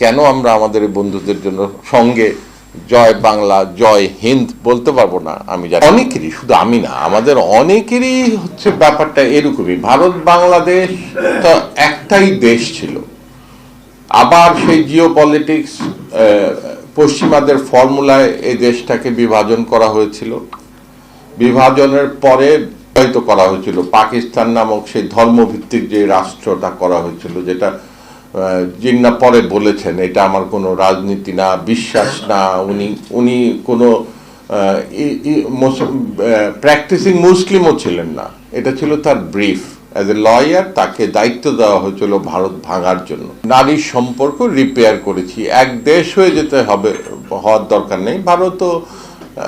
কেন আমরা আমাদের বন্ধুদের জন্য সঙ্গে জয় বাংলা, জয় হিন্দ বলতে পারব না? আমি জানি অনেকেরই, শুধু আমি না, আমাদের অনেকেরই হচ্ছে ব্যাপারটা এরকমই। ভারত, বাংলাদেশ তো একটাই দেশ ছিল। আবার সেই জিও পলিটিক্স পশ্চিমাদের ফর্মুলায় এই দেশটাকে বিভাজন করা হয়েছিল। বিভাজনের পরে বিবাহিত করা হয়েছিল। পাকিস্তান নামক সেই ধর্মভিত্তিক যে রাষ্ট্রটা করা হয়েছিল, যেটা জিন্না পরে বলেছেন, এটা আমার কোনো রাজনীতি না, বিশ্বাস না, উনি উনি কোনো প্র্যাকটিসিং মুসলিমও ছিলেন না। এটা ছিল তার ব্রিফ অ্যাজ এ লয়ার তাকে দায়িত্ব দেওয়া হয়েছিল ভারত ভাঙার জন্য। নারীর সম্পর্ক রিপেয়ার করেছি। এক দেশ হয়ে যেতে হবে, হওয়ার দরকার নেই। ভারতও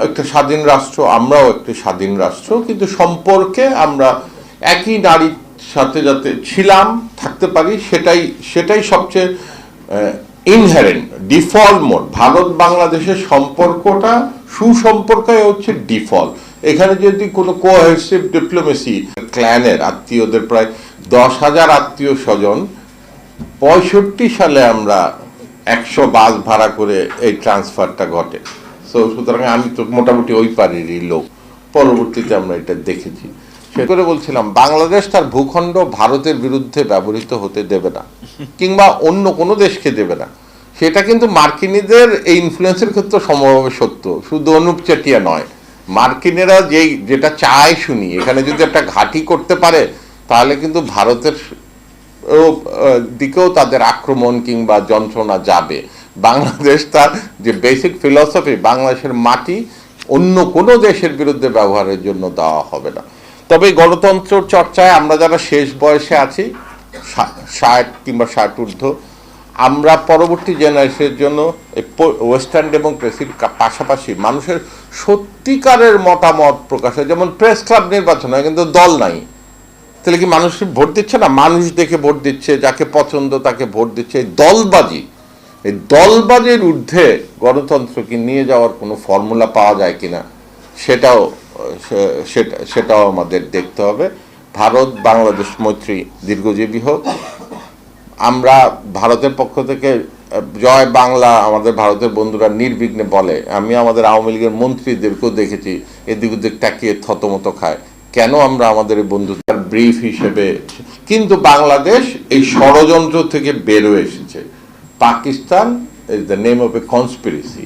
একটা স্বাধীন রাষ্ট্র, আমরাও একটি স্বাধীন রাষ্ট্র, কিন্তু সম্পর্কে আমরা একই নারীর সাথে যাতে ছিলাম, থাকতে পারি, সেটাই সেটাই সবচেয়ে ইনহারেন্ট ডিফল্ট মোড ভারত বাংলাদেশের সম্পর্কটা, সুসম্পর্কই হচ্ছে ডিফল্ট এখানে যদি কোনো কোহেসিভ ডিপ্লোমেসি ক্ল্যানের আত্মীয়দের প্রায় দশ হাজার আত্মীয় স্বজন, পঁয়ষট্টি সালে আমরা একশো বাস ভাড়া করে এই ট্রান্সফারটা ঘটে। সো সুতরাং আমি তো মোটামুটি ওই পারেরই লোক। পরবর্তীতে আমরা এটা দেখেছি। করে বলছিলাম, বাংলাদেশ তার ভূখণ্ড ভারতের বিরুদ্ধে ব্যবহৃত হতে দেবে না, কিংবা অন্য কোনো দেশকে দেবে না। সেটা কিন্তু মার্কিনীদের এই ইনফ্লুয়েন্সের ক্ষেত্রে সমভাবে সত্য। শুধু অনুপ চেটিয়া নয়, মার্কিনেরা যেই, যেটা চায় শুনি, এখানে যদি একটা ঘাঁটি করতে পারে, তাহলে কিন্তু ভারতের দিকেও তাদের আক্রমণ কিংবা যন্ত্রণা যাবে। বাংলাদেশ তার যে বেসিক ফিলসফি বাংলাদেশের মাটি অন্য কোনো দেশের বিরুদ্ধে ব্যবহারের জন্য দেওয়া হবে না। তবে গণতন্ত্র চর্চায় আমরা যারা শেষ বয়সে আছি ষাট কিংবা ষাট ঊর্ধ্ব, আমরা পরবর্তী জেনারেশনের জন্য ওয়েস্টার্ন ডেমোক্রেসির পাশাপাশি মানুষের সত্যিকারের মতামত প্রকাশে যেমন প্রেস ক্লাব নির্বাচন হয়, কিন্তু দল নাই। তাহলে কি মানুষ ভোট দিচ্ছে না? মানুষ দেখে ভোট দিচ্ছে, যাকে পছন্দ তাকে ভোট দিচ্ছে। এই দলবাজি, এই দলবাজির ঊর্ধ্বে গণতন্ত্রকে নিয়ে যাওয়ার কোনো ফর্মুলা পাওয়া যায় কিনা, সেটাও সেটা, সেটাও আমাদের দেখতে হবে। ভারত, বাংলাদেশ মৈত্রী দীর্ঘজীবী হোক। আমরা ভারতের পক্ষ থেকে, জয় বাংলা আমাদের ভারতের বন্ধুরা নির্বিঘ্নে বলে। আমি আমাদের আওয়ামী লীগের মন্ত্রীদেরকেও দেখেছি, এদিক ওদিক তাকিয়ে থতমত খায়। কেন আমরা আমাদের বন্ধুদের ব্রিফ হিসেবে? কিন্তু বাংলাদেশ এই ষড়যন্ত্র থেকে বেরো এসেছে। Pakistan is the name of a conspiracy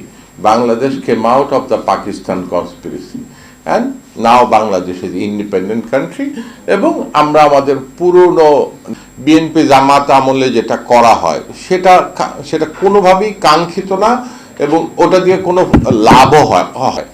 Bangladesh came out of the Pakistan conspiracy and now Bangladesh is independent country এবং আমরা আমাদের পুরনো বিএনপি জামাত আমলে যেটা করা হয়, সেটা সেটা কোনোভাবেই কাঙ্ক্ষিত না এবং ওটা দিয়ে কোনো লাভও হয় হয়।